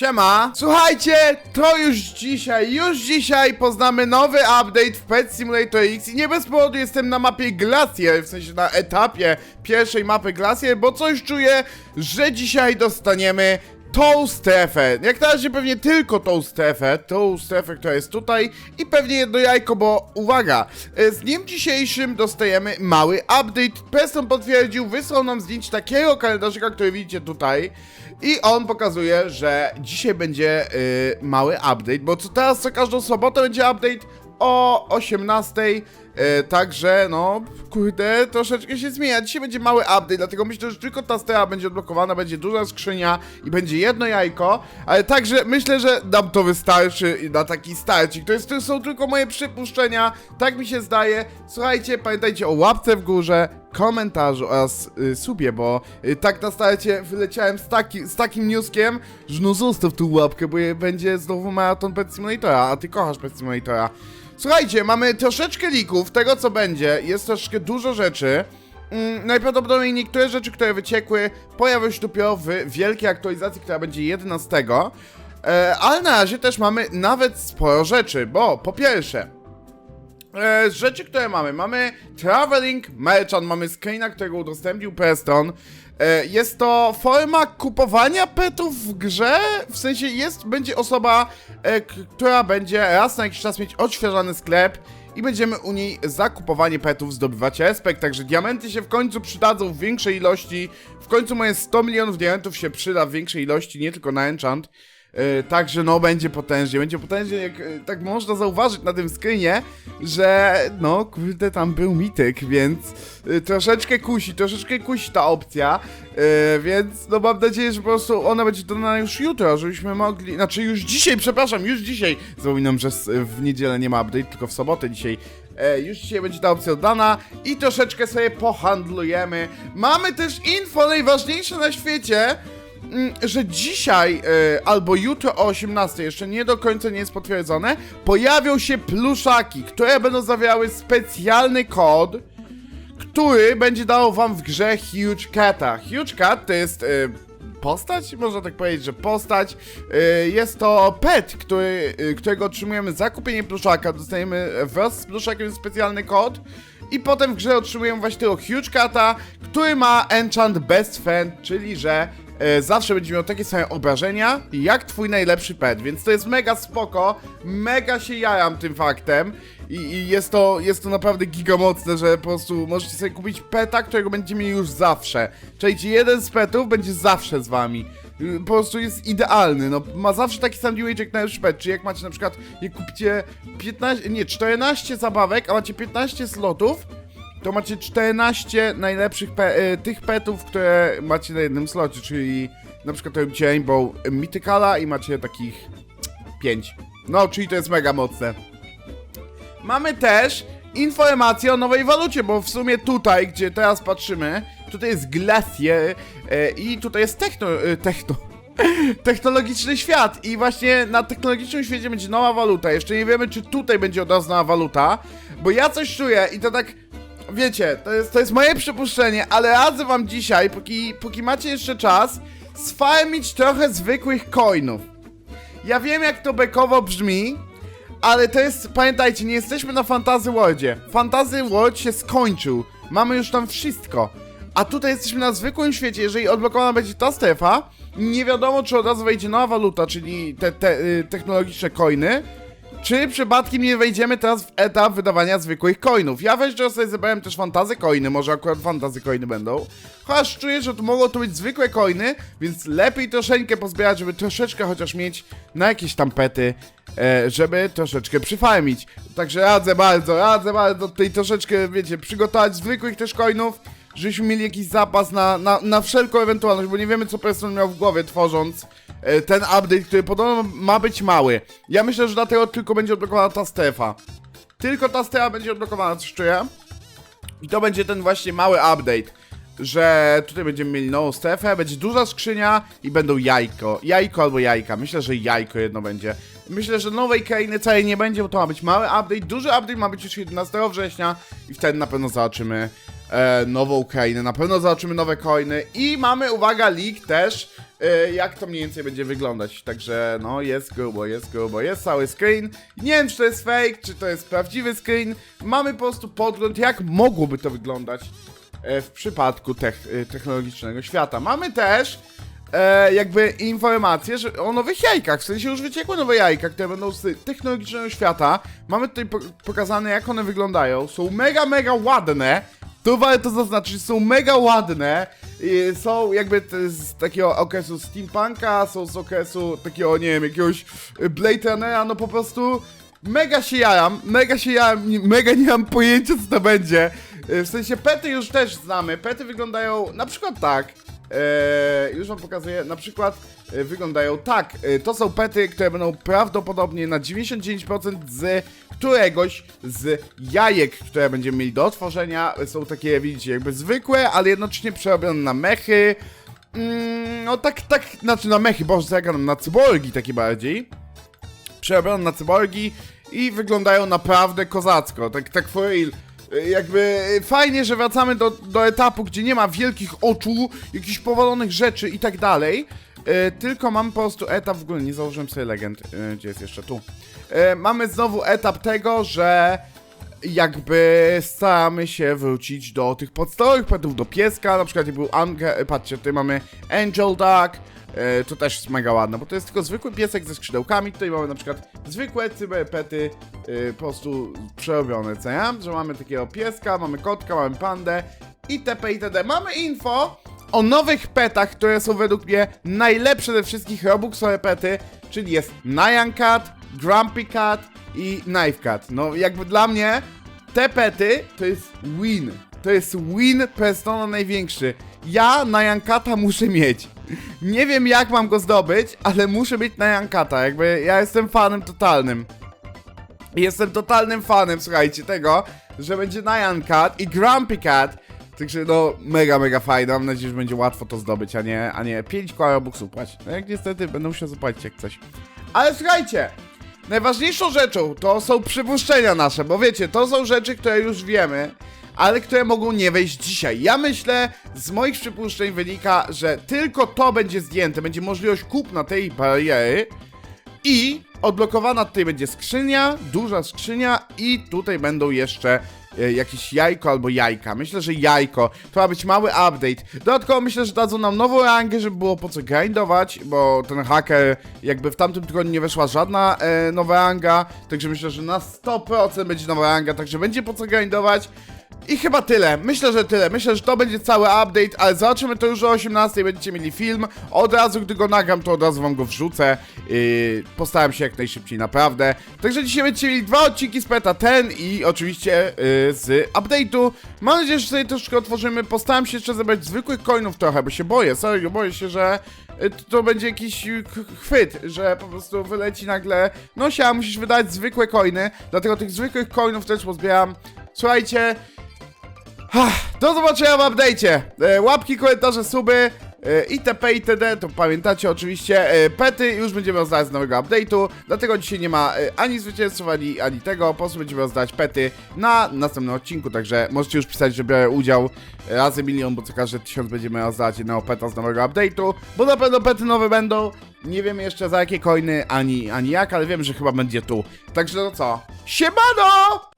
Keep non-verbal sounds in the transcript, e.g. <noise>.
Siema! Słuchajcie, to już dzisiaj, już dzisiaj poznamy nowy update w Pet Simulator X i nie bez powodu jestem na mapie Glacier, w sensie na etapie pierwszej mapy Glacier, bo coś czuję, że dzisiaj dostaniemy tą strefę. Jak na razie pewnie tylko tą strefę, tą strefę, która jest tutaj i pewnie jedno jajko, bo uwaga, e, z dniem dzisiejszym dostajemy mały update. Preston potwierdził, wysłał nam zdjęcie takiego kalendarzyka, który widzicie tutaj i on pokazuje, że dzisiaj będzie y, mały update, bo co teraz co każdą sobotę będzie update o 18. E, także, no, kurde, troszeczkę się zmienia. Dzisiaj będzie mały update, dlatego myślę, że tylko ta stera będzie odblokowana, będzie duża skrzynia i będzie jedno jajko, ale także myślę, że nam to wystarczy na taki starcik. To, jest, to są tylko moje przypuszczenia, tak mi się zdaje. Słuchajcie, pamiętajcie o łapce w górze, komentarzu oraz y, subie, bo y, tak na starcie wyleciałem z, taki, z takim newskiem, że no zostaw tu łapkę, bo będzie znowu maraton Pet Simulatora, a ty kochasz Pet Simulatora. Słuchajcie, mamy troszeczkę lików tego, co będzie. Jest troszeczkę dużo rzeczy. Mm, najprawdopodobniej niektóre rzeczy, które wyciekły, pojawią się dopiero w wielkiej aktualizacji, która będzie 11. E, ale na razie też mamy nawet sporo rzeczy, bo po pierwsze, z rzeczy, które mamy, mamy Traveling Merchant, mamy screena, którego udostępnił Preston. E, jest to forma kupowania petów w grze, w sensie jest, będzie osoba, e, która będzie raz na jakiś czas mieć odświeżany sklep i będziemy u niej za kupowanie petów zdobywać respekt, także diamenty się w końcu przydadzą w większej ilości, w końcu moje 100 milionów diamentów się przyda w większej ilości, nie tylko na enchant. E, Także no będzie potężnie, będzie potężnie, jak e, tak można zauważyć na tym screenie, że no kurde tam był mityk, więc e, troszeczkę kusi, troszeczkę kusi ta opcja, więc no mam nadzieję, że po prostu ona będzie dodana już jutro, żebyśmy mogli, znaczy już dzisiaj, przepraszam, już dzisiaj, zapominam, że w niedzielę nie ma update, tylko w sobotę dzisiaj. Już dzisiaj będzie ta opcja dodana i troszeczkę sobie pohandlujemy. Mamy też info najważniejsze na świecie, że dzisiaj e, albo jutro o 18, jeszcze nie do końca nie jest potwierdzone, pojawią się pluszaki, które będą zawierały specjalny kod, który będzie dawał wam w grze Huge Cata. Huge Cat to jest e, postać, można tak powiedzieć, że postać. E, jest to pet, który, którego otrzymujemy za kupienie pluszaka. Dostajemy wraz z pluszakiem specjalny kod. I potem w grze otrzymujemy właśnie tego Huge Cata, który ma enchant Best Friend, czyli że zawsze będzie miał takie same obrażenia jak twój najlepszy pet, więc to jest mega spoko, mega się jaram tym faktem i, i jest, to, jest to naprawdę gigamocne, że po prostu możecie sobie kupić peta, którego będziecie mieli już zawsze. Czyli jeden z petów będzie zawsze z wami. Y, Po prostu jest idealny, no ma zawsze taki sam damage jak najlepszy pet, czyli jak macie na przykład, jak kupicie 15, nie 14 zabawek, a macie 15 slotów, to macie 14 najlepszych pe y, tych petów, które macie na jednym slocie, czyli na przykład robicie Rainbow Mythicala i macie takich 5. No, czyli to jest mega mocne. Mamy też informację o nowej walucie, bo w sumie tutaj, gdzie teraz patrzymy, tutaj jest Glacier e, i tutaj jest techno... E, techno... <laughs> Technologiczny świat i właśnie na technologicznym świecie będzie nowa waluta. Jeszcze nie wiemy, czy tutaj będzie od razu nowa waluta, bo ja coś czuję i to tak, wiecie, to jest, to jest moje przypuszczenie, ale radzę wam dzisiaj, póki, póki macie jeszcze czas, sfarmić trochę zwykłych coinów. Ja wiem, jak to bekowo brzmi, ale to jest, pamiętajcie, nie jesteśmy na Fantasy Worldzie. Fantasy World się skończył. Mamy już tam wszystko. A tutaj jesteśmy na zwykłym świecie. Jeżeli odblokowana będzie ta strefa, nie wiadomo, czy od razu wejdzie nowa waluta, czyli te, te y, technologiczne coiny, czy przypadkiem nie wejdziemy teraz w etap wydawania zwykłych coinów. Ja weź, że sobie zebrałem też fantazy coiny, może akurat fantazy coiny będą. Chociaż czuję, że to mogą to być zwykłe coiny, więc lepiej troszeczkę pozbierać, żeby troszeczkę chociaż mieć na jakieś tam pety, e, żeby troszeczkę przyfarmić. Także radzę bardzo, radzę bardzo tutaj troszeczkę, wiecie, przygotować zwykłych też coinów, żebyśmy mieli jakiś zapas na, na, na wszelką ewentualność, bo nie wiemy co Preston miał w głowie tworząc e, ten update, który podobno ma być mały. Ja myślę, że dlatego tylko będzie odblokowana ta strefa. Tylko ta strefa będzie odblokowana, coś czuję. I to będzie ten właśnie mały update, że tutaj będziemy mieli nową strefę, będzie duża skrzynia i będą jajko. Jajko albo jajka. Myślę, że jajko jedno będzie. Myślę, że nowej krainy całej nie będzie, bo to ma być mały update. Duży update ma być już 11 września i wtedy na pewno zobaczymy e, nową coinę, na pewno zobaczymy nowe coiny i mamy, uwaga, leak też, e, jak to mniej więcej będzie wyglądać, także no jest grubo, jest grubo, jest cały screen, nie wiem czy to jest fake, czy to jest prawdziwy screen, mamy po prostu podgląd jak mogłoby to wyglądać e, w przypadku e, technologicznego świata. Mamy też e, jakby informacje że o nowych jajkach, w sensie już wyciekły nowe jajka, które będą z technologicznego świata. Mamy tutaj po pokazane jak one wyglądają, są mega, mega ładne. Tu warto zaznaczyć, są mega ładne. Są jakby z takiego okresu steampunka, są z okresu takiego, nie wiem, jakiegoś Blade Runnera, no po prostu mega się jaram, mega się jaram, mega nie mam pojęcia co to będzie. E, W sensie pety już też znamy, pety wyglądają na przykład tak. Eee, już wam pokazuję, na przykład e, wyglądają tak. E, to są pety, które będą prawdopodobnie na 99% z któregoś z jajek, które będziemy mieli do otworzenia. Są takie, widzicie, jakby zwykłe, ale jednocześnie przerobione na mechy. Mm, no tak, tak, znaczy na mechy, boże, co ja na cyborgi takie bardziej przerobione na cyborgi i wyglądają naprawdę kozacko, tak, tak for real. Jakby y, fajnie, że wracamy do, do etapu, gdzie nie ma wielkich oczu, jakichś powalonych rzeczy i tak dalej. y, Tylko mam po prostu etap, w ogóle nie założyłem sobie legend, y, gdzie jest jeszcze tu. Mamy znowu etap tego, że jakby staramy się wrócić do tych podstawowych petów, do pieska, na przykład był Ange, patrzcie, tutaj mamy Angel Duck, e, to też jest mega ładne, bo to jest tylko zwykły piesek ze skrzydełkami, tutaj mamy na przykład zwykłe cyberpety, e, po prostu przerobione, co ja? Że mamy takiego pieska, mamy kotka, mamy pandę, itp. itd. Mamy info o nowych petach, które są według mnie najlepsze ze wszystkich Robuxowe pety, czyli jest Nyan Cat, Grumpy Cat i Knife Cat. No jakby dla mnie te pety to jest win. To jest win Prestona największy. Ja na Jankata muszę mieć. Nie wiem jak mam go zdobyć, ale muszę mieć na Jankata. Jakby ja jestem fanem totalnym. Jestem totalnym fanem, słuchajcie, tego, że będzie Nyan Cat i Grumpy Cat. Także no, mega, mega fajne. Mam nadzieję, że będzie łatwo to zdobyć, a nie, a nie 5 koła buksów płacić. No jak niestety będę musiał zapłacić jak coś. Ale słuchajcie, najważniejszą rzeczą to są przypuszczenia nasze, bo wiecie, to są rzeczy, które już wiemy, ale które mogą nie wejść dzisiaj. Ja myślę, z moich przypuszczeń wynika, że tylko to będzie zdjęte, będzie możliwość kupna tej bariery, i odblokowana tutaj będzie skrzynia, duża skrzynia i tutaj będą jeszcze jakieś jajko albo jajka. Myślę, że jajko. To ma być mały update. Dodatkowo myślę, że dadzą nam nową rangę, żeby było po co grindować, bo ten haker, jakby w tamtym tygodniu nie weszła żadna e, nowa ranga, także myślę, że na 100% będzie nowa ranga, także będzie po co grindować. I chyba tyle. Myślę, że tyle. Myślę, że to będzie cały update, ale zobaczymy to już o 18. Będziecie mieli film. Od razu, gdy go nagram, to od razu wam go wrzucę. Yy, postaram się jak najszybciej, naprawdę. Także dzisiaj będziecie mieli dwa odcinki z peta, ten i oczywiście yy, z update'u. Mam nadzieję, że sobie troszkę otworzymy. Postaram się jeszcze zebrać zwykłych coinów trochę, bo się boję. Serio, boję się, że y, to- będzie jakiś y, ch- chwyt, że po prostu wyleci nagle. No siema, musisz wydać zwykłe coiny, dlatego tych zwykłych coinów też pozbieram. Słuchajcie, Do zobaczenia w update'cie. E, Łapki, komentarze, suby e, itp. itd. To pamiętacie oczywiście. E, Pety już będziemy rozdawać z nowego update'u. Dlatego dzisiaj nie ma ani zwycięzców, ani, ani tego. Po prostu będziemy rozdać pety na następnym odcinku. Także możecie już pisać, że biorę udział razy milion, bo co każdy tysiąc będziemy rozdać jednego peta z nowego update'u. Bo na pewno pety nowe będą. Nie wiem jeszcze za jakie coiny, ani, ani jak, ale wiem, że chyba będzie tu. Także no co? Siemano!